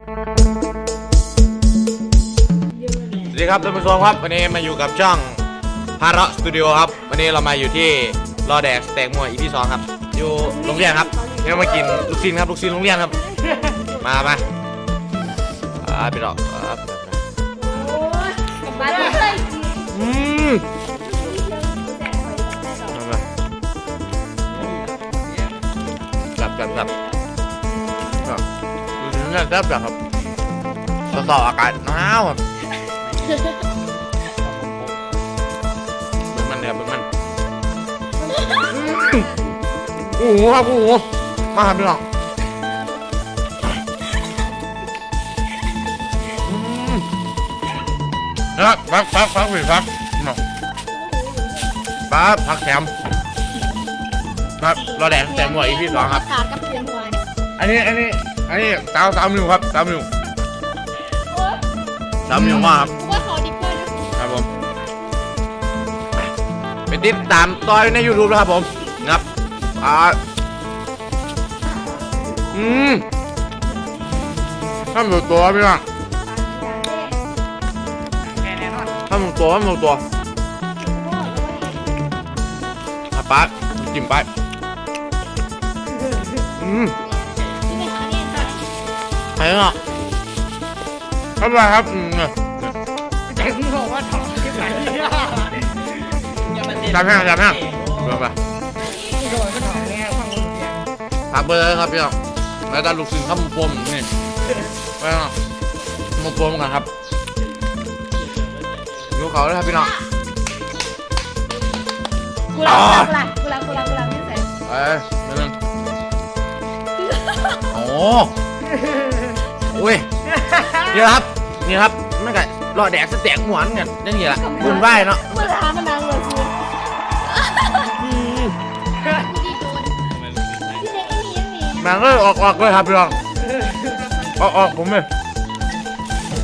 สวัสดีครับท่านผู้ชมครับ วันนี้มาอยู่กับช่องพาระสตูดิโอครับ วันนี้เรามาอยู่ที่รอแดกสเต็กมวยอีพีสองครับ อยู่โรงเรียนครับเนี่เรามากินลูกชิ้นครับลูกชิ้นโรงเรียนครับ มามาอ่าไปหรอกอ่าไปหรอกบ้าเลยอืมมามาจับจับจับ ก็ดูชิ้นนี้จับจับครับต่อๆอากาศหนาวครับเบิ่งมันเดือเบิ่งมันโอ้โหครับโอ้โหมาครับพี่น้องอืมนะครับพักพักพักพี่พักพี่น้องป้าพักแคมป์ครับรอแดดแต่หมวยอีพีสองครับ ขากับเพียงหัว อันนี้อันนี้ อันนี้สาวสามนิ้วครับสามนิ้วสามนิ้วมากครับว่าขาดิบเลยนะครับผมไปติดตามต่อยใน YouTube นะครับผมนะครับอ่าอืมข้ามหมูตัวพี่น้องข้ามหมูตัวข้ามหมูตัวอาปาจิ้มไปอืม ไปเนาะครับไปครับอืมเนี่ยใจมึงบอกว่าถอดที่ไหนอย่ามาเด็ดจับแห้งจับแห้งเบิ่งไปโดนก็ถอดแล้วฟังมึงเนี่ยผักไปเลยครับพี่น้องแล้วก็ลูกชิ้นข้าวหมูปมนี่ไปเนาะหมูปมกันครับดูเขาเลยครับพี่น้องกูรักกูรักกูรักกูรักกูรักนี่ใส่เอ้ยนิดนึงโอ้ โอ้ยนี่ครับนี่ครับไม่ไก่รอแดกสแต็กหวานกันยังไงล่ะบุญไหวเนาะกูรักมันดังเลยคืออืมกูดีโดนที่ไหนไอ้นี่ยังนี่แม่งเลยออกออกเลยครับพี่น้องออกออกผมเลย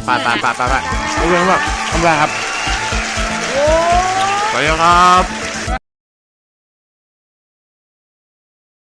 ไปไปไปไปไปไปเรื่องแบบทำไรครับโอ้สวัสดีครับ